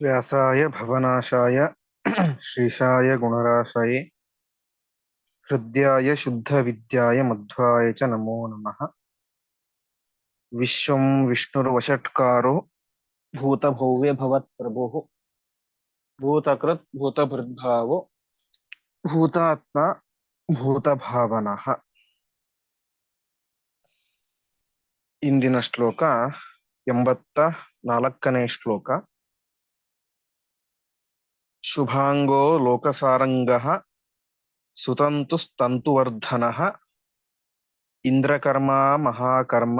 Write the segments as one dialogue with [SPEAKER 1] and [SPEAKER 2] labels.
[SPEAKER 1] व्यासाय भवनाशाय श्रीशाय गुणराशाय हृद्याय शुद्धविद्याय मध्वाय च नमो नमः विश्वं विष्णुर्वषट्कारो भूतभव्य भवत्प्रभुः भूतकृत् भूतभृद्भावो भूतात्मा ಭೂತಭಾವನಃ ಇಂದಿನ ಶ್ಲೋಕ ಎಂಬತ್ತ ನಾಲ್ಕನೇ ಶ್ಲೋಕ ಶುಭಾಂಗೋ ಲೋಕಸಾರಂಗಃ ಸುತಂತು ಸ್ತಂತುವರ್ಧನಃ ಇಂದ್ರಕರ್ಮ ಮಹಾಕರ್ಮ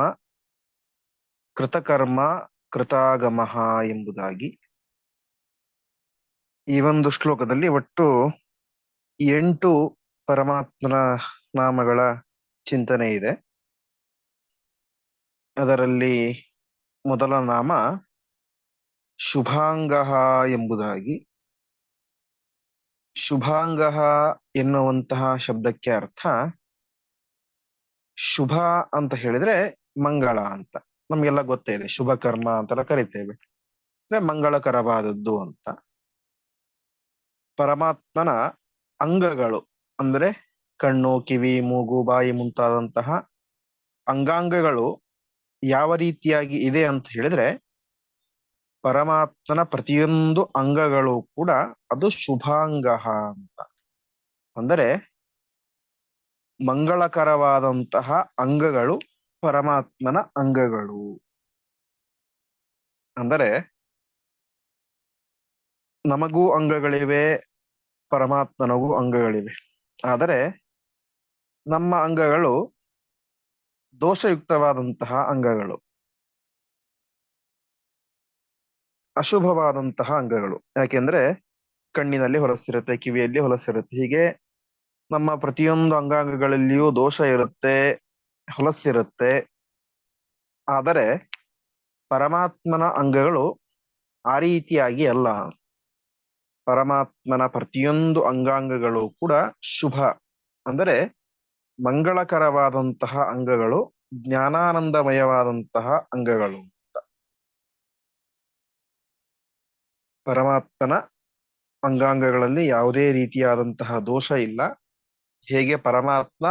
[SPEAKER 1] ಕೃತಕರ್ಮ ಕೃತಾಗಮ ಎಂಬುದಾಗಿ. ಈ ಒಂದು ಶ್ಲೋಕದಲ್ಲಿ ಒಟ್ಟು ಎಂಟು ಪರಮಾತ್ಮನ ನಾಮಗಳ ಚಿಂತನೆ ಇದೆ. ಅದರಲ್ಲಿ ಮೊದಲ ನಾಮ ಶುಭಾಂಗ ಎಂಬುದಾಗಿ. ಶುಭಾಂಗ ಎನ್ನುವಂತಹ ಶಬ್ದಕ್ಕೆ ಅರ್ಥ ಶುಭ ಅಂತ ಹೇಳಿದ್ರೆ ಮಂಗಳ ಅಂತ. ನಮ್ಗೆಲ್ಲ ಗೊತ್ತೇ ಇದೆ, ಶುಭ ಕರ್ಮ ಅಂತೆಲ್ಲ ಕರಿತೇವೆ. ಅಂದ್ರೆ ಮಂಗಳಕರವಾದದ್ದು ಅಂತ. ಪರಮಾತ್ಮನ ಅಂಗಗಳು ಅಂದ್ರೆ ಕಣ್ಣು, ಕಿವಿ, ಮೂಗು, ಬಾಯಿ ಮುಂತಾದಂತಹ ಅಂಗಾಂಗಗಳು ಯಾವ ರೀತಿಯಾಗಿ ಇದೆ ಅಂತ ಹೇಳಿದ್ರೆ ಪರಮಾತ್ಮನ ಪ್ರತಿಯೊಂದು ಅಂಗಗಳು ಕೂಡ ಅದು ಶುಭಾಂಗ ಅಂತ. ಅಂದರೆ ಮಂಗಳಕರವಾದಂತಹ ಅಂಗಗಳು ಪರಮಾತ್ಮನ ಅಂಗಗಳು. ಅಂದರೆ ನಮಗೂ ಅಂಗಗಳಿವೆ, ಪರಮಾತ್ಮನಗೂ ಅಂಗಗಳಿವೆ. ಆದರೆ ನಮ್ಮ ಅಂಗಗಳು ದೋಷಯುಕ್ತವಾದಂತಹ ಅಂಗಗಳು. ಅಶುಭವಾದಂತಹ ಅಂಗಗಳು. ಯಾಕೆಂದ್ರೆ ಕಣ್ಣಿನಲ್ಲಿ ಹೊಲಸಿರುತ್ತೆ, ಕಿವಿಯಲ್ಲಿ ಹೊಲಸಿರುತ್ತೆ. ಹೀಗೆ ನಮ್ಮ ಪ್ರತಿಯೊಂದು ಅಂಗಾಂಗಗಳಲ್ಲಿಯೂ ದೋಷ ಇರುತ್ತೆ, ಹೊಲಸಿರುತ್ತೆ. ಆದರೆ ಪರಮಾತ್ಮನ ಅಂಗಗಳು ಆ ರೀತಿಯಾಗಿ ಅಲ್ಲ. ಪರಮಾತ್ಮನ ಪ್ರತಿಯೊಂದು ಅಂಗಾಂಗಗಳು ಕೂಡ ಶುಭ. ಅಂದರೆ ಮಂಗಳಕರವಾದಂತಹ ಅಂಗಗಳು, ಜ್ಞಾನಾನಂದಮಯವಾದಂತಹ ಅಂಗಗಳು. ಪರಮಾತ್ಮನ ಅಂಗಾಂಗಗಳಲ್ಲಿ ಯಾವುದೇ ರೀತಿಯಾದಂತಹ ದೋಷ ಇಲ್ಲ. ಹೇಗೆ ಪರಮಾತ್ಮ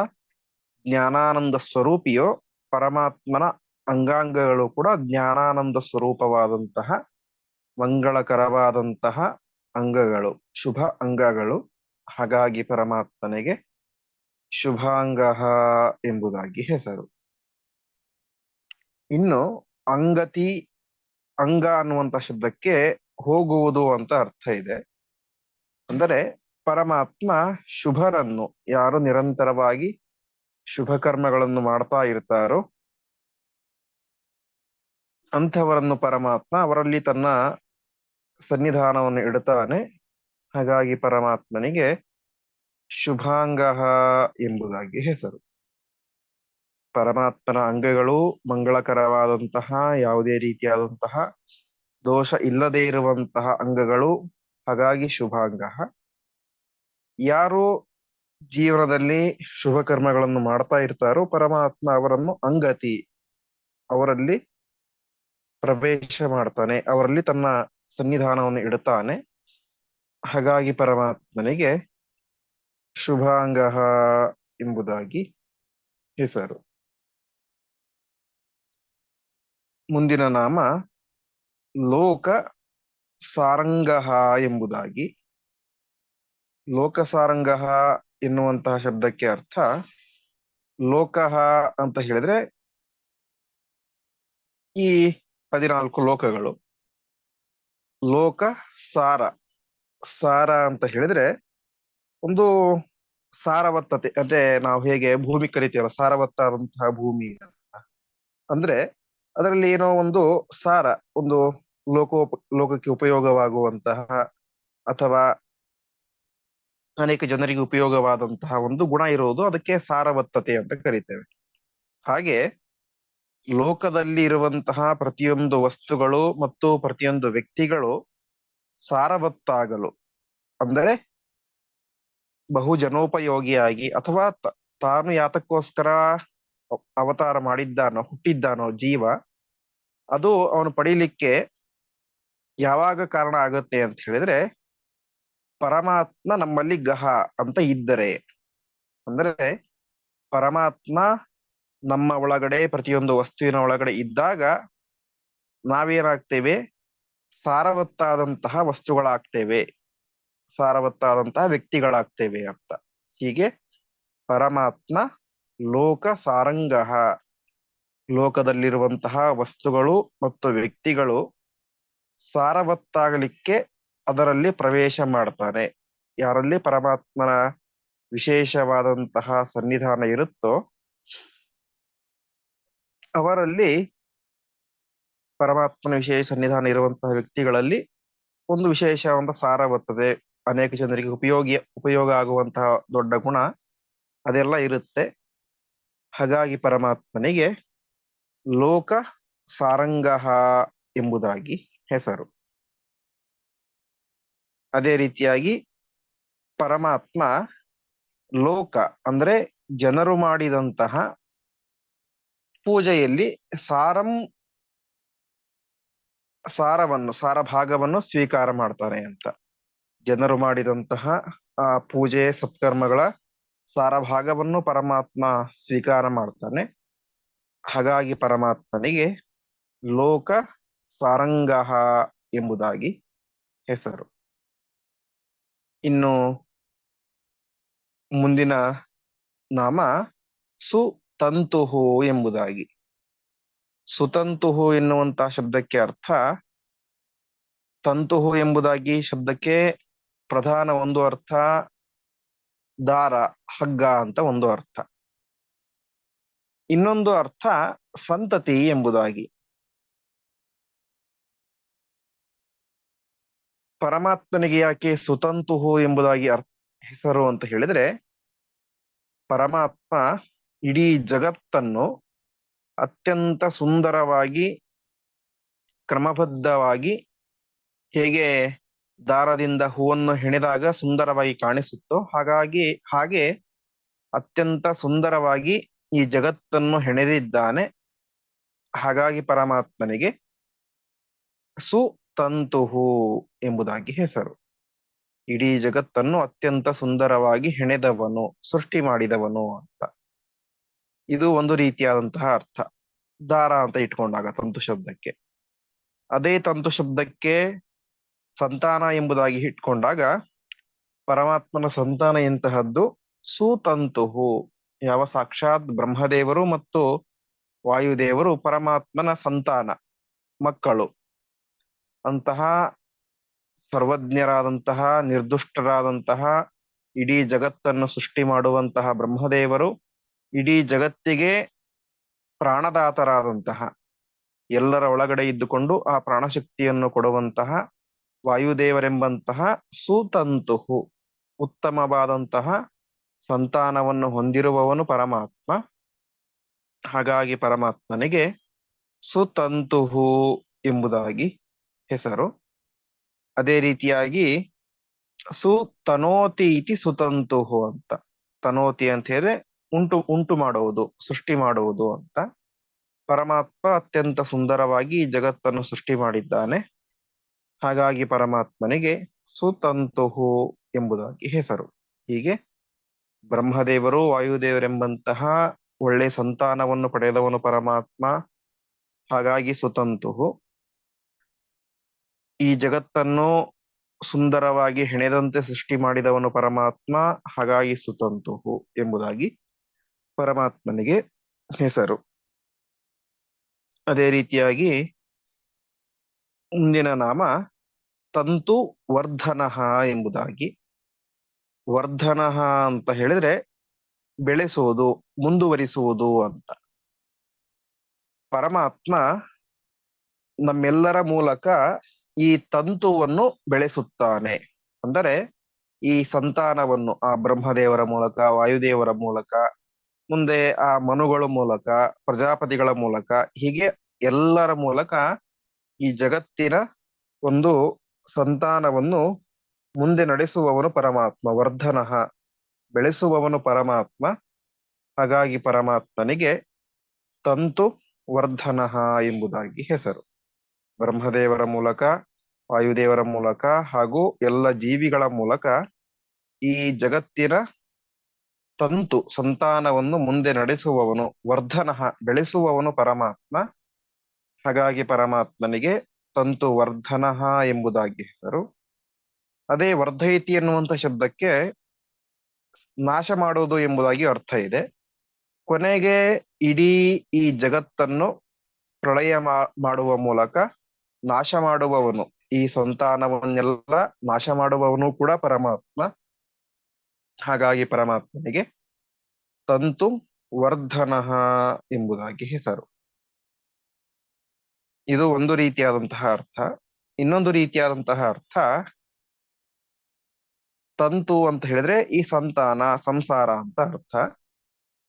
[SPEAKER 1] ಜ್ಞಾನಾನಂದ ಸ್ವರೂಪಿಯೋ ಪರಮಾತ್ಮನ ಅಂಗಾಂಗಗಳು ಕೂಡ ಜ್ಞಾನಾನಂದ ಸ್ವರೂಪವಾದಂತಹ ಮಂಗಳಕರವಾದಂತಹ ಅಂಗಗಳು, ಶುಭ ಅಂಗಗಳು. ಹಾಗಾಗಿ ಪರಮಾತ್ಮನಿಗೆ ಶುಭಾಂಗ ಎಂಬುದಾಗಿ ಹೆಸರು. ಇನ್ನು ಅಂಗತಿ, ಅಂಗ ಅನ್ನುವಂಥ ಶಬ್ದಕ್ಕೆ ಹೋಗುವುದು ಅಂತ ಅರ್ಥ ಇದೆ. ಅಂದರೆ ಪರಮಾತ್ಮ ಶುಭರನ್ನು ಯಾರು ನಿರಂತರವಾಗಿ ಶುಭ ಕರ್ಮಗಳನ್ನು ಮಾಡ್ತಾ ಇರ್ತಾರೋ ಅಂಥವರನ್ನು ಪರಮಾತ್ಮ ಅವರಲ್ಲಿ ತನ್ನ ಸನ್ನಿಧಾನವನ್ನು ಇಡುತ್ತಾನೆ ಹಾಗಾಗಿ ಪರಮಾತ್ಮನಿಗೆ ಶುಭಾಂಗ ಎಂಬುದಾಗಿ ಹೆಸರು. ಪರಮಾತ್ಮನ ಅಂಗಗಳು ಮಂಗಳಕರವಾದಂತಹ, ಯಾವುದೇ ರೀತಿಯಾದಂತಹ ದೋಷ ಇಲ್ಲದೆ ಇರುವಂತಹ ಅಂಗಗಳು, ಹಾಗಾಗಿ ಶುಭಾಂಗ. ಯಾರು ಜೀವನದಲ್ಲಿ ಶುಭ ಕರ್ಮಗಳನ್ನು ಮಾಡ್ತಾ ಇರ್ತಾರೋ ಪರಮಾತ್ಮ ಅವರನ್ನು ಅಂಗತಿ ಅವರಲ್ಲಿ ಪ್ರವೇಶ ಮಾಡ್ತಾನೆ, ಅವರಲ್ಲಿ ತನ್ನ ಸನ್ನಿಧಾನವನ್ನು ಇಡುತ್ತಾನೆ ಹಾಗಾಗಿ ಪರಮಾತ್ಮನಿಗೆ ಶುಭಾಂಗ ಎಂಬುದಾಗಿ ಹೆಸರು. ಮುಂದಿನ ನಾಮ ಲೋಕ ಸಾರಂಗ ಎಂಬುದಾಗಿ ಲೋಕ ಸಾರಂಗಹ ಎನ್ನುವಂತಹ ಶಬ್ದಕ್ಕೆ ಅರ್ಥ ಲೋಕಃ ಅಂತ ಹೇಳಿದ್ರೆ ಈ ಹದಿನಾಲ್ಕು ಲೋಕಗಳು. ಲೋಕ ಸಾರ. ಸಾರ ಅಂತ ಹೇಳಿದ್ರೆ ಒಂದು ಸಾರವತ್ತತೆ, ಅಂದ್ರೆ ನಾವು ಹೇಗೆ ಭೂಮಿ ಕರಿತೀವಲ್ಲ, ಸಾರವತ್ತಾದಂತಹ ಭೂಮಿ ಅಂದ್ರೆ ಅದರಲ್ಲಿ ಏನೋ ಒಂದು ಸಾರ, ಒಂದು ಲೋಕೋಪ ಲೋಕಕ್ಕೆ ಉಪಯೋಗವಾಗುವಂತಹ ಅಥವಾ ಅನೇಕ ಜನರಿಗೆ ಉಪಯೋಗವಾದಂತಹ ಒಂದು ಗುಣ ಇರುವುದು ಅದಕ್ಕೆ ಸಾರವತ್ತತೆ ಅಂತ ಕರಿತೇವೆ. ಹಾಗೆ ಲೋಕದಲ್ಲಿ ಇರುವಂತಹ ಪ್ರತಿಯೊಂದು ವಸ್ತುಗಳು ಮತ್ತು ಪ್ರತಿಯೊಂದು ವ್ಯಕ್ತಿಗಳು ಸಾರವತ್ತಾಗಲು ಅಂದರೆ ಬಹು ಜನೋಪಯೋಗಿಯಾಗಿ ಅಥವಾ ತಾನು ಯಾತಕ್ಕೋಸ್ಕರ ಅವತಾರ ಮಾಡಿದ್ದಾನೋ, ಹುಟ್ಟಿದ್ದಾನೋ ಜೀವ ಅದು ಅವನು ಪಡೀಲಿಕ್ಕೆ ಯಾವಾಗ ಕಾರಣ ಆಗುತ್ತೆ ಅಂತ ಹೇಳಿದ್ರೆ, ಪರಮಾತ್ಮ ನಮ್ಮಲ್ಲಿ ಗಹ ಅಂತ ಇದ್ದರೆ. ಅಂದ್ರೆ ಪರಮಾತ್ಮ ನಮ್ಮ ಒಳಗಡೆ, ಪ್ರತಿಯೊಂದು ವಸ್ತುವಿನ ಒಳಗಡೆ ಇದ್ದಾಗ ನಾವೇನಾಗ್ತೇವೆ? ಸಾರವತ್ತಾದಂತಹ ವಸ್ತುಗಳಾಗ್ತೇವೆ. ಸಾರವತ್ತಾದಂತಹ ವ್ಯಕ್ತಿಗಳಾಗ್ತೇವೆ ಅಂತ. ಹೀಗೆ ಪರಮಾತ್ಮ ಲೋಕ ಸಾರಂಗಹ. ಲೋಕದಲ್ಲಿರುವಂತಹ ವಸ್ತುಗಳು ಮತ್ತು ವ್ಯಕ್ತಿಗಳು ಸಾರವತ್ತಾಗಲಿಕ್ಕೆ ಅದರಲ್ಲಿ ಪ್ರವೇಶ ಮಾಡ್ತಾನೆ. ಯಾರಲ್ಲಿ ಪರಮಾತ್ಮನ ವಿಶೇಷವಾದಂತಹ ಸನ್ನಿಧಾನ ಇರುತ್ತೋ ಅವರಲ್ಲಿ ಪರಮಾತ್ಮನ ವಿಶೇಷ ಸನ್ನಿಧಾನ ಇರುವಂತಹ ವ್ಯಕ್ತಿಗಳಲ್ಲಿ ಒಂದು ವಿಶೇಷವಾದ ಸಾರ ಬರ್ತದೆ. ಅನೇಕ ಜನರಿಗೆ ಉಪಯೋಗಿ, ಉಪಯೋಗ ಆಗುವಂತಹ ದೊಡ್ಡ ಗುಣ ಅದೆಲ್ಲ ಇರುತ್ತೆ. ಹಾಗಾಗಿ ಪರಮಾತ್ಮನಿಗೆ ಲೋಕ ಸಾರಂಗಹ ಎಂಬುದಾಗಿ ಹೆಸರು. ಅದೇ ರೀತಿಯಾಗಿ ಪರಮಾತ್ಮ ಲೋಕ ಅಂದ್ರೆ ಜನರು ಮಾಡಿದಂತಹ ಪೂಜೆಯಲ್ಲಿ ಸಾರಂ ಸಾರವನ್ನು, ಸಾರ ಭಾಗವನ್ನು ಸ್ವೀಕಾರ ಮಾಡ್ತಾನೆ ಅಂತ. ಜನರು ಮಾಡಿದಂತಹ ಆ ಪೂಜೆ, ಸತ್ಕರ್ಮಗಳ ಸಾರ ಭಾಗವನ್ನು ಪರಮಾತ್ಮ ಸ್ವೀಕಾರ ಮಾಡ್ತಾನೆ. ಹಾಗಾಗಿ ಪರಮಾತ್ಮನಿಗೆ ಲೋಕ ಸಾರಂಗಹ ಎಂಬುದಾಗಿ ಹೆಸರು. ಇನ್ನು ಮುಂದಿನ ನಾಮ ಸುತಂತುಹು ಎಂಬುದಾಗಿ. ಸುತಂತುಹು ಎನ್ನುವಂತಹ ಶಬ್ದಕ್ಕೆ ಅರ್ಥ ತಂತುಹು ಎಂಬುದಾಗಿ ಶಬ್ದಕ್ಕೆ ಪ್ರಧಾನ ಒಂದು ಅರ್ಥ ದಾರ, ಹಗ್ಗ ಅಂತ ಒಂದು ಅರ್ಥ. ಇನ್ನೊಂದು ಅರ್ಥ ಸಂತತಿ ಎಂಬುದಾಗಿ. ಪರಮಾತ್ಮನಿಗೆ ಯಾಕೆ ಸುತಂತುಹು ಎಂಬುದಾಗಿ ಅರ್ಥ ಹೆಸರು ಅಂತ ಹೇಳಿದ್ರೆ, ಪರಮಾತ್ಮ ಇಡೀ ಜಗತ್ತನ್ನು ಅತ್ಯಂತ ಸುಂದರವಾಗಿ, ಕ್ರಮಬದ್ಧವಾಗಿ ಹೇಗೆ ದಾರದಿಂದ ಹೂವನ್ನು ಹೆಣೆದಾಗ ಸುಂದರವಾಗಿ ಕಾಣಿಸುತ್ತೋ ಹಾಗಾಗಿ, ಹಾಗೆ ಅತ್ಯಂತ ಸುಂದರವಾಗಿ ಈ ಜಗತ್ತನ್ನು ಹೆಣೆದಿದ್ದಾನೆ. ಹಾಗಾಗಿ ಪರಮಾತ್ಮನಿಗೆ ಸುತಂತುಹು ಎಂಬುದಾಗಿ ಹೆಸರು. ಇಡೀ ಜಗತ್ತನ್ನು ಅತ್ಯಂತ ಸುಂದರವಾಗಿ ಹೆಣೆದವನು, ಸೃಷ್ಟಿ ಮಾಡಿದವನು ಅಂತ. ಇದು ಒಂದು ರೀತಿಯಾದಂತಹ ಅರ್ಥ. ದಾರ ಅಂತ ಇಟ್ಕೊಂಡಾಗ ತಂತು ಶಬ್ದಕ್ಕೆ. ಅದೇ ತಂತು ಶಬ್ದಕ್ಕೆ ಸಂತಾನ ಎಂಬುದಾಗಿ ಇಟ್ಕೊಂಡಾಗ ಪರಮಾತ್ಮನ ಸಂತಾನ ಎಂತಹದ್ದು? ಸುತಂತುಹು. ಯಾವ ಸಾಕ್ಷಾತ್ ಬ್ರಹ್ಮದೇವರು ಮತ್ತು ವಾಯುದೇವರು ಪರಮಾತ್ಮನ ಸಂತಾನ, ಮಕ್ಕಳು. ಅಂತಹ ಸರ್ವಜ್ಞರಾದಂತಹ, ನಿರ್ದುಷ್ಟರಾದಂತಹ, ಇಡೀ ಜಗತ್ತನ್ನು ಸೃಷ್ಟಿ ಮಾಡುವಂತಹ ಬ್ರಹ್ಮದೇವರು ಇಡೀ ಜಗತ್ತಿಗೆ ಪ್ರಾಣದಾತರಾದಂತಹ, ಎಲ್ಲರ ಒಳಗಡೆ ಇದ್ದುಕೊಂಡು ಆ ಪ್ರಾಣಶಕ್ತಿಯನ್ನು ಕೊಡುವಂತಹ, ವಾಯುದೇವರೆಂಬಂತಹ ಸುತಂತುಹು, ಉತ್ತಮವಾದಂತಹ ಸಂತಾನವನ್ನು ಹೊಂದಿರುವವನು ಪರಮಾತ್ಮ. ಹಾಗಾಗಿ ಪರಮಾತ್ಮನಿಗೆ ಸುತಂತುಹು ಎಂಬುದಾಗಿ ಹೆಸರು? ಅದೇ ರೀತಿಯಾಗಿ ಸುತನೋತಿ ಇತಿ ಸುತಂತುಹು ಅಂತ. ತನೋತಿ ಅಂತ ಹೇಳಿದ್ರೆ ಉಂಟು ಉಂಟು ಮಾಡುವುದು, ಸೃಷ್ಟಿ ಮಾಡುವುದು ಅಂತ. ಪರಮಾತ್ಮ ಅತ್ಯಂತ ಸುಂದರವಾಗಿ ಜಗತ್ತನ್ನು ಸೃಷ್ಟಿ ಮಾಡಿದ್ದಾನೆ. ಹಾಗಾಗಿ ಪರಮಾತ್ಮನಿಗೆ ಸುತಂತುಹು ಎಂಬುದಾಗಿ ಹೆಸರು. ಹೀಗೆ ಬ್ರಹ್ಮದೇವರು ವಾಯುದೇವರೆಂಬಂತಹ ಒಳ್ಳೆ ಸಂತಾನವನ್ನು ಪಡೆದವನು ಪರಮಾತ್ಮ. ಹಾಗಾಗಿ ಸುತಂತುಹು. ಈ ಜಗತ್ತನ್ನು ಸುಂದರವಾಗಿ ಹೆಣೆದಂತೆ ಸೃಷ್ಟಿ ಮಾಡಿದವನು ಪರಮಾತ್ಮ, ಹಾಗಾಗಿ ಸುತಂತುಹು ಎಂಬುದಾಗಿ ಪರಮಾತ್ಮನಿಗೆ ಹೆಸರು. ಅದೇ ರೀತಿಯಾಗಿ ಮುಂದಿನ ನಾಮ ತಂತು ವರ್ಧನಃ ಎಂಬುದಾಗಿ. ವರ್ಧನಃ ಅಂತ ಹೇಳಿದ್ರೆ ಬೆಳೆಸುವುದು, ಮುಂದುವರಿಸುವುದು ಅಂತ. ಪರಮಾತ್ಮ ನಮ್ಮೆಲ್ಲರ ಮೂಲಕ ಈ ತಂತುವನ್ನು ಬೆಳೆಸುತ್ತಾನೆ. ಅಂದರೆ ಈ ಸಂತಾನವನ್ನು ಆ ಬ್ರಹ್ಮದೇವರ ಮೂಲಕ, ವಾಯುದೇವರ ಮೂಲಕ, ಮುಂದೆ ಆ ಮನುಗಳ ಮೂಲಕ, ಪ್ರಜಾಪತಿಗಳ ಮೂಲಕ, ಹೀಗೆ ಎಲ್ಲರ ಮೂಲಕ ಈ ಜಗತ್ತಿನ ಒಂದು ಸಂತಾನವನ್ನು ಮುಂದೆ ನಡೆಸುವವನು ಪರಮಾತ್ಮ, ವರ್ಧನಃ. ಬೆಳೆಸುವವನು ಪರಮಾತ್ಮ, ಹಾಗಾಗಿ ಪರಮಾತ್ಮನಿಗೆ ತಂತು ವರ್ಧನಃ ಎಂಬುದಾಗಿ ಹೆಸರು. ಬ್ರಹ್ಮದೇವರ ಮೂಲಕ, ವಾಯುದೇವರ ಮೂಲಕ ಹಾಗೂ ಎಲ್ಲ ಜೀವಿಗಳ ಮೂಲಕ ಈ ಜಗತ್ತಿನ ತಂತು, ಸಂತಾನವನ್ನು ಮುಂದೆ ನಡೆಸುವವನು, ವರ್ಧನಃ ಬೆಳೆಸುವವನು ಪರಮಾತ್ಮ. ಹಾಗಾಗಿ ಪರಮಾತ್ಮನಿಗೆ ತಂತು ವರ್ಧನಃ ಎಂಬುದಾಗಿ ಹೆಸರು. ಅದೇ ವರ್ಧೈತಿ ಎನ್ನುವಂತ ಶಬ್ದಕ್ಕೆ ನಾಶ ಮಾಡುವುದು ಎಂಬುದಾಗಿ ಅರ್ಥ ಇದೆ. ಕೊನೆಗೆ ಇಡೀ ಈ ಜಗತ್ತನ್ನು ಪ್ರಳಯ ಮಾಡುವ ಮೂಲಕ ನಾಶ ಮಾಡುವವನು. ಈ ಸಂತಾನವನ್ನೆಲ್ಲ ನಾಶ ಮಾಡುವವನು ಕೂಡ ಪರಮಾತ್ಮ. ಹಾಗಾಗಿ ಪರಮಾತ್ಮನಿಗೆ ತಂತು ವರ್ಧನಃ ಎಂಬುದಾಗಿ ಹೆಸರು. ಇದು ಒಂದು ರೀತಿಯಾದಂತಹ ಅರ್ಥ. ಇನ್ನೊಂದು ರೀತಿಯಾದಂತಹ ಅರ್ಥ ತಂತು ಅಂತ ಹೇಳಿದ್ರೆ ಈ ಸಂತಾನ, ಸಂಸಾರ ಅಂತ ಅರ್ಥ.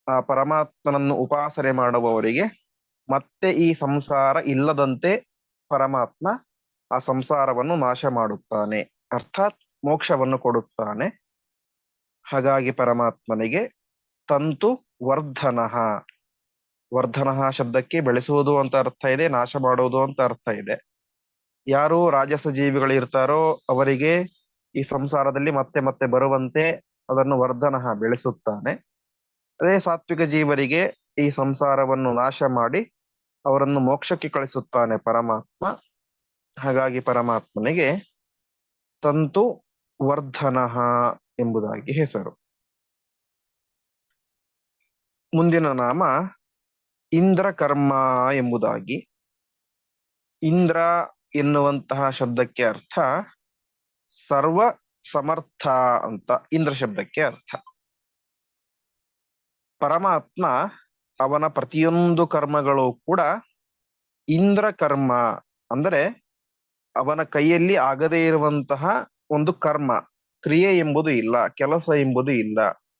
[SPEAKER 1] ಆ ಪರಮಾತ್ಮನನ್ನು ಉಪಾಸನೆ ಮಾಡುವವರಿಗೆ ಮತ್ತೆ ಈ ಸಂಸಾರ ಇಲ್ಲದಂತೆ ಪರಮಾತ್ಮ ಆ ಸಂಸಾರವನ್ನು ನಾಶ ಮಾಡುತ್ತಾನೆ, ಅರ್ಥಾತ್ ಮೋಕ್ಷವನ್ನು ಕೊಡುತ್ತಾನೆ. ಹಾಗಾಗಿ ಪರಮಾತ್ಮನಿಗೆ ತಂತು ವರ್ಧನಃ. ವರ್ಧನಃ ಶಬ್ದಕ್ಕೆ ಬೆಳೆಸುವುದು ಅಂತ ಅರ್ಥ ಇದೆ, ನಾಶ ಮಾಡುವುದು ಅಂತ ಅರ್ಥ ಇದೆ. ಯಾರು ರಾಜಸ ಜೀವಿಗಳು ಇರ್ತಾರೋ ಅವರಿಗೆ ಈ ಸಂಸಾರದಲ್ಲಿ ಮತ್ತೆ ಮತ್ತೆ ಬರುವಂತೆ ಅದನ್ನು ವರ್ಧನಃ ಬೆಳೆಸುತ್ತಾನೆ. ಅದೇ ಸಾತ್ವಿಕ ಜೀವರಿಗೆ ಈ ಸಂಸಾರವನ್ನು ನಾಶ ಮಾಡಿ ಅವರನ್ನು ಮೋಕ್ಷಕ್ಕೆ ಕಳಿಸುತ್ತಾನೆ ಪರಮಾತ್ಮ. ಹಾಗಾಗಿ ಪರಮಾತ್ಮನಿಗೆ ತಂತು ವರ್ಧನಃ ಎಂಬುದಾಗಿ ಹೆಸರು. ಮುಂದಿನ ನಾಮ ಇಂದ್ರ ಕರ್ಮ ಎಂಬುದಾಗಿ. ಇಂದ್ರ ಎನ್ನುವಂತಹ ಶಬ್ದಕ್ಕೆ ಅರ್ಥ ಸರ್ವ ಸಮರ್ಥ ಅಂತ ಇಂದ್ರ ಶಬ್ದಕ್ಕೆ ಅರ್ಥ. ಪರಮಾತ್ಮ ಅವನ ಪ್ರತಿಯೊಂದು ಕರ್ಮಗಳು ಕೂಡ ಇಂದ್ರ ಕರ್ಮ ಅಂದರೆ ಅವನ ಕೈಯಲ್ಲಿ ಆಗದೇ ಇರುವಂತಹ ಒಂದು ಕರ್ಮ. ಕ್ರಿಯೆ ಎಂಬುದು ಇಲ್ಲ, ಕೆಲಸ ಎಂಬುದು ಇಲ್ಲ.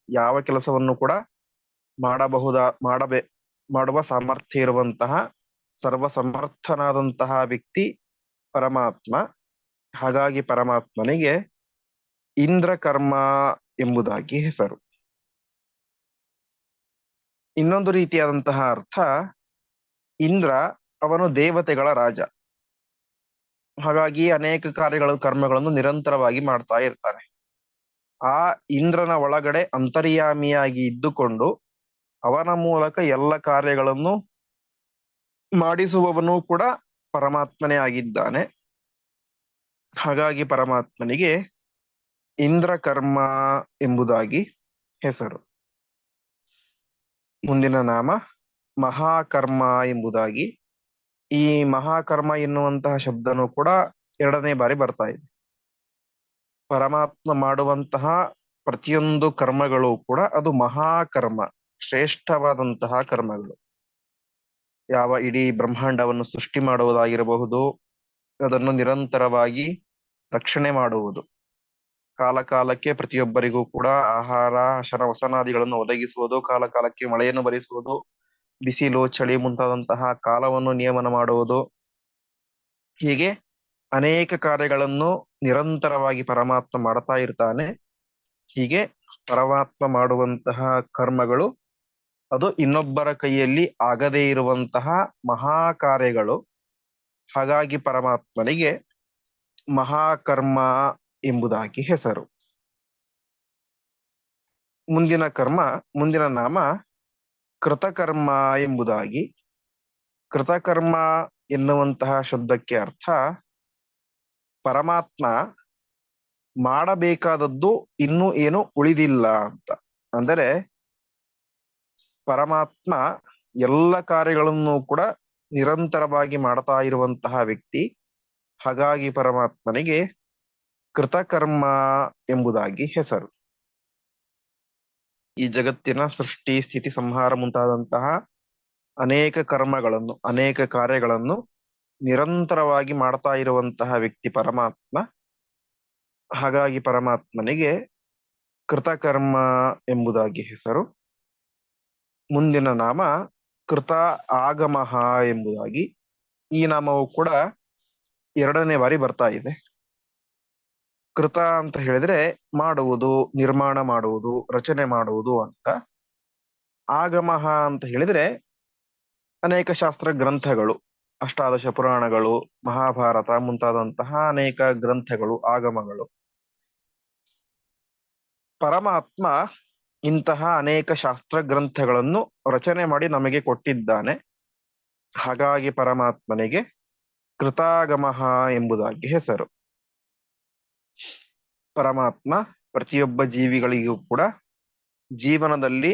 [SPEAKER 1] ಯಾವ ಕೆಲಸವನ್ನು ಕೂಡ ಮಾಡಬಹುದ, ಮಾಡಬೇ, ಮಾಡುವ ಸಾಮರ್ಥ್ಯ ಇರುವಂತಹ ಸರ್ವ ಸಮರ್ಥನಾದಂತಹ ವ್ಯಕ್ತಿ ಪರಮಾತ್ಮ. ಹಾಗಾಗಿ ಪರಮಾತ್ಮನಿಗೆ ಇಂದ್ರ ಕರ್ಮ ಎಂಬುದಾಗಿ ಹೆಸರು. ಇನ್ನೊಂದು ರೀತಿಯಾದಂತಹ ಅರ್ಥ, ಇಂದ್ರ ಅವನು ದೇವತೆಗಳ ರಾಜ. ಹಾಗಾಗಿ ಅನೇಕ ಕಾರ್ಯಗಳು, ಕರ್ಮಗಳನ್ನು ನಿರಂತರವಾಗಿ ಮಾಡ್ತಾ ಇರ್ತಾನೆ. ಆ ಇಂದ್ರನ ಒಳಗಡೆ ಅಂತರ್ಯಾಮಿಯಾಗಿ ಇದ್ದುಕೊಂಡು ಅವನ ಮೂಲಕ ಎಲ್ಲ ಕಾರ್ಯಗಳನ್ನು ಮಾಡಿಸುವವನು ಕೂಡ ಪರಮಾತ್ಮನೇ ಆಗಿದ್ದಾನೆ. ಹಾಗಾಗಿ ಪರಮಾತ್ಮನಿಗೆ ಇಂದ್ರ ಕರ್ಮ ಎಂಬುದಾಗಿ ಹೆಸರು. ಮುಂದಿನ ನಾಮ ಮಹಾಕರ್ಮ ಎಂಬುದಾಗಿ. ಈ ಮಹಾಕರ್ಮ ಎನ್ನುವಂತಹ ಶಬ್ದನೂ ಕೂಡ ಎರಡನೇ ಬಾರಿ ಬರ್ತಾ ಇದೆ. ಪರಮಾತ್ಮ ಮಾಡುವಂತಹ ಪ್ರತಿಯೊಂದು ಕರ್ಮಗಳು ಕೂಡ ಅದು ಮಹಾಕರ್ಮ, ಶ್ರೇಷ್ಠವಾದಂತಹ ಕರ್ಮಗಳು. ಯಾವ ಇಡೀ ಬ್ರಹ್ಮಾಂಡವನ್ನು ಸೃಷ್ಟಿ ಮಾಡುವುದಾಗಿರಬಹುದು, ಅದನ್ನು ನಿರಂತರವಾಗಿ ರಕ್ಷಣೆ ಮಾಡುವುದು. ಕಾಲ ಕಾಲಕ್ಕೆ ಪ್ರತಿಯೊಬ್ಬರಿಗೂ ಕೂಡ ಆಹಾರ ಶರ ವಸನಾದಿಗಳನ್ನು ಒದಗಿಸುವುದು ಕಾಲ ಕಾಲಕ್ಕೆ ಮಳೆಯನ್ನು ಭರಿಸುವುದು ಬಿಸಿಲು ಚಳಿ ಮುಂತಾದಂತಹ ಕಾಲವನ್ನು ನಿಯಮನ ಮಾಡುವುದು. ಹೀಗೆ ಅನೇಕ ಕಾರ್ಯಗಳನ್ನು ನಿರಂತರವಾಗಿ ಪರಮಾತ್ಮ ಮಾಡ್ತಾ ಇರ್ತಾನೆ. ಹೀಗೆ ಪರಮಾತ್ಮ ಮಾಡುವಂತಹ ಕರ್ಮಗಳು ಅದು ಇನ್ನೊಬ್ಬರ ಕೈಯಲ್ಲಿ ಆಗದೇ ಇರುವಂತಹ ಮಹಾ ಕಾರ್ಯಗಳು ಹಾಗಾಗಿ ಪರಮಾತ್ಮನಿಗೆ ಮಹಾಕರ್ಮ ಎಂಬುದಾಗಿ ಹೆಸರು. ಮುಂದಿನ ಕರ್ಮ, ಮುಂದಿನ ನಾಮ ಕೃತಕರ್ಮ ಎಂಬುದಾಗಿ. ಕೃತಕರ್ಮ ಎನ್ನುವಂತಹ ಶಬ್ದಕ್ಕೆ ಅರ್ಥ ಪರಮಾತ್ಮ ಮಾಡಬೇಕಾದದ್ದು ಇನ್ನೂ ಏನು ಉಳಿದಿಲ್ಲ ಅಂತ. ಅಂದರೆ ಪರಮಾತ್ಮ ಎಲ್ಲ ಕಾರ್ಯಗಳನ್ನು ಕೂಡ ನಿರಂತರವಾಗಿ ಮಾಡ್ತಾ ಇರುವಂತಹ ವ್ಯಕ್ತಿ. ಹಾಗಾಗಿ ಪರಮಾತ್ಮನಿಗೆ ಕೃತಕರ್ಮ ಎಂಬುದಾಗಿ ಹೆಸರು. ಈ ಜಗತ್ತಿನ ಸೃಷ್ಟಿ, ಸ್ಥಿತಿ, ಸಂಹಾರ ಮುಂತಾದಂತಹ ಅನೇಕ ಕರ್ಮಗಳನ್ನು, ಅನೇಕ ಕಾರ್ಯಗಳನ್ನು ನಿರಂತರವಾಗಿ ಮಾಡ್ತಾ ಇರುವಂತಹ ವ್ಯಕ್ತಿ ಪರಮಾತ್ಮ. ಹಾಗಾಗಿ ಪರಮಾತ್ಮನಿಗೆ ಕೃತಕರ್ಮ ಎಂಬುದಾಗಿ ಹೆಸರು. ಮುಂದಿನ ನಾಮ ಕೃತ ಆಗಮಹ ಎಂಬುದಾಗಿ ಈ ನಾಮವು ಕೂಡ ಎರಡನೇ ಬಾರಿ ಬರ್ತಾ ಇದೆ. ಕೃತ ಅಂತ ಹೇಳಿದ್ರೆ ಮಾಡುವುದು, ನಿರ್ಮಾಣ ಮಾಡುವುದು, ರಚನೆ ಮಾಡುವುದು ಅಂತ. ಆಗಮಹ ಅಂತ ಹೇಳಿದ್ರೆ ಅನೇಕ ಶಾಸ್ತ್ರ ಗ್ರಂಥಗಳು, ಅಷ್ಟಾದಶ ಪುರಾಣಗಳು, ಮಹಾಭಾರತ ಮುಂತಾದಂತಹ ಅನೇಕ ಗ್ರಂಥಗಳು, ಆಗಮಗಳು. ಪರಮಾತ್ಮ ಇಂತಹ ಅನೇಕ ಶಾಸ್ತ್ರ ಗ್ರಂಥಗಳನ್ನು ರಚನೆ ಮಾಡಿ ನಮಗೆ ಕೊಟ್ಟಿದ್ದಾನೆ. ಹಾಗಾಗಿ ಪರಮಾತ್ಮನಿಗೆ ಕೃತಾಗಮಃ ಎಂಬುದಾಗಿ ಹೆಸರು. ಪರಮಾತ್ಮ ಪ್ರತಿಯೊಬ್ಬ ಜೀವಿಗಳಿಗೂ ಕೂಡ ಜೀವನದಲ್ಲಿ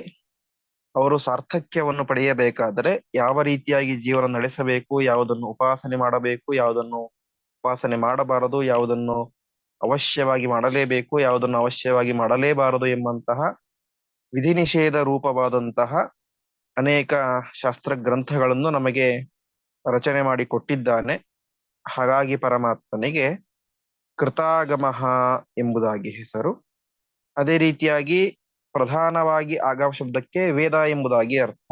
[SPEAKER 1] ಅವರು ಸಾರ್ಥಕ್ಯವನ್ನು ಪಡೆಯಬೇಕಾದರೆ ಯಾವ ರೀತಿಯಾಗಿ ಜೀವನ ನಡೆಸಬೇಕು, ಯಾವುದನ್ನು ಉಪಾಸನೆ ಮಾಡಬೇಕು, ಯಾವುದನ್ನು ಉಪಾಸನೆ ಮಾಡಬಾರದು, ಯಾವುದನ್ನು ಅವಶ್ಯವಾಗಿ ಮಾಡಲೇಬೇಕು, ಯಾವುದನ್ನು ಅವಶ್ಯವಾಗಿ ಮಾಡಲೇಬಾರದು ಎಂಬಂತಹ ವಿಧಿ ನಿಷೇಧ ರೂಪವಾದಂತಹ ಅನೇಕ ಶಾಸ್ತ್ರ ಗ್ರಂಥಗಳನ್ನು ನಮಗೆ ರಚನೆ ಮಾಡಿ ಕೊಟ್ಟಿದ್ದಾನೆ ಹಾಗಾಗಿ ಪರಮಾತ್ಮನಿಗೆ ಕೃತಾಗಮಃ ಎಂಬುದಾಗಿ ಹೆಸರು. ಅದೇ ರೀತಿಯಾಗಿ ಪ್ರಧಾನವಾಗಿ ಆಗಮ ಶಬ್ದಕ್ಕೆ ವೇದ ಎಂಬುದಾಗಿ ಅರ್ಥ.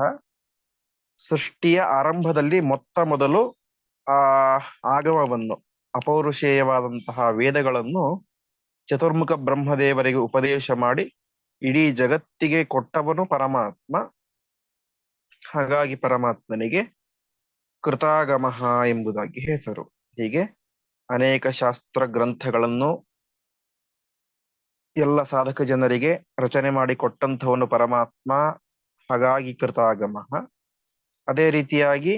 [SPEAKER 1] ಸೃಷ್ಟಿಯ ಆರಂಭದಲ್ಲಿ ಮೊತ್ತ ಮೊದಲು, ಆ, ಆಗಮವನ್ನು, ಅಪೌರುಷೇಯವಾದಂತಹ ವೇದಗಳನ್ನು ಚತುರ್ಮುಖ ಬ್ರಹ್ಮದೇವರಿಗೆ ಉಪದೇಶ ಮಾಡಿ, ಇಡೀ ಜಗತ್ತಿಗೆ ಕೊಟ್ಟವನು ಪರಮಾತ್ಮ. ಹಾಗಾಗಿ ಪರಮಾತ್ಮನಿಗೆ ಕೃತಾಗಮಃ ಎಂಬುದಾಗಿ ಹೆಸರು. ಹೀಗೆ ಅನೇಕ ಶಾಸ್ತ್ರ ಗ್ರಂಥಗಳನ್ನು ಎಲ್ಲ ಸಾಧಕ ಜನರಿಗೆ ರಚನೆ ಮಾಡಿ ಕೊಟ್ಟಂಥವನು ಪರಮಾತ್ಮ, ಹಾಗಾಗಿ ಕೃತಾಗಮಃ ಅದೇ ರೀತಿಯಾಗಿ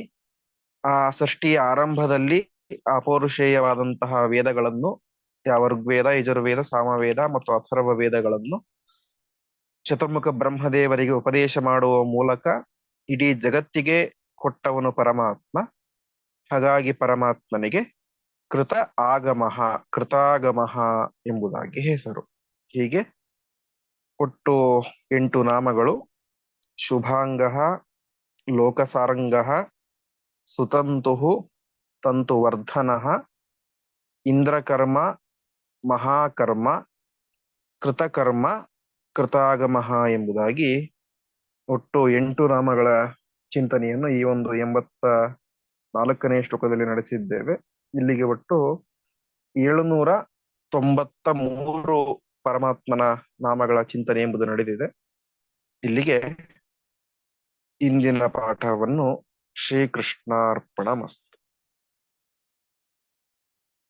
[SPEAKER 1] ಆ ಸೃಷ್ಟಿಯ ಆರಂಭದಲ್ಲಿ ಅಪೌರುಷೇಯವಾದಂತಹ ವೇದಗಳನ್ನು ಯಾವ ಋಗ್ವೇದ ಯಜುರ್ವೇದ, ಸಾಮವೇದ ಮತ್ತು ಅಥರ್ವ ವೇದಗಳನ್ನು ಚತುರ್ಮುಖ ಬ್ರಹ್ಮದೇವರಿಗೆ ಉಪದೇಶ ಮಾಡುವ ಮೂಲಕ ಇಡೀ ಜಗತ್ತಿಗೆ ಕೊಟ್ಟವನು ಪರಮಾತ್ಮ. ಹಾಗಾಗಿ ಪರಮಾತ್ಮನಿಗೆ ಕೃತ ಆಗಮಃ, ಕೃತಾಗಮಃ ಎಂಬುದಾಗಿ ಹೆಸರು. ಹೀಗೆ ಒಟ್ಟು ಎಂಟು ನಾಮಗಳು. ಶುಭಾಂಗ, ಲೋಕಸಾರಂಗ, ಸುತಂತು, ತಂತುವರ್ಧನ, ಇಂದ್ರಕರ್ಮ, ಮಹಾಕರ್ಮ, ಕೃತಕರ್ಮ, ಕೃತಾಗಮಃ ಎಂಬುದಾಗಿ ಒಟ್ಟು ಎಂಟು ನಾಮಗಳ ಚಿಂತನೆಯನ್ನು ಈ ಒಂದು ಎಂಬತ್ತ ನಾಲ್ಕನೇ ಶ್ಲೋಕದಲ್ಲಿ ನಡೆಸಿದ್ದೇವೆ. ಇಲ್ಲಿಗೆ ಒಟ್ಟು ಏಳುನೂರ ತೊಂಬತ್ತ ಮೂರು ಪರಮಾತ್ಮನ ನಾಮಗಳ ಚಿಂತನೆ ಎಂಬುದು ನಡೆದಿದೆ. ಇಲ್ಲಿಗೆ ಇಂದಿನ ಪಾಠವನ್ನು ಶ್ರೀಕೃಷ್ಣಾರ್ಪಣ ಮಸ್ತು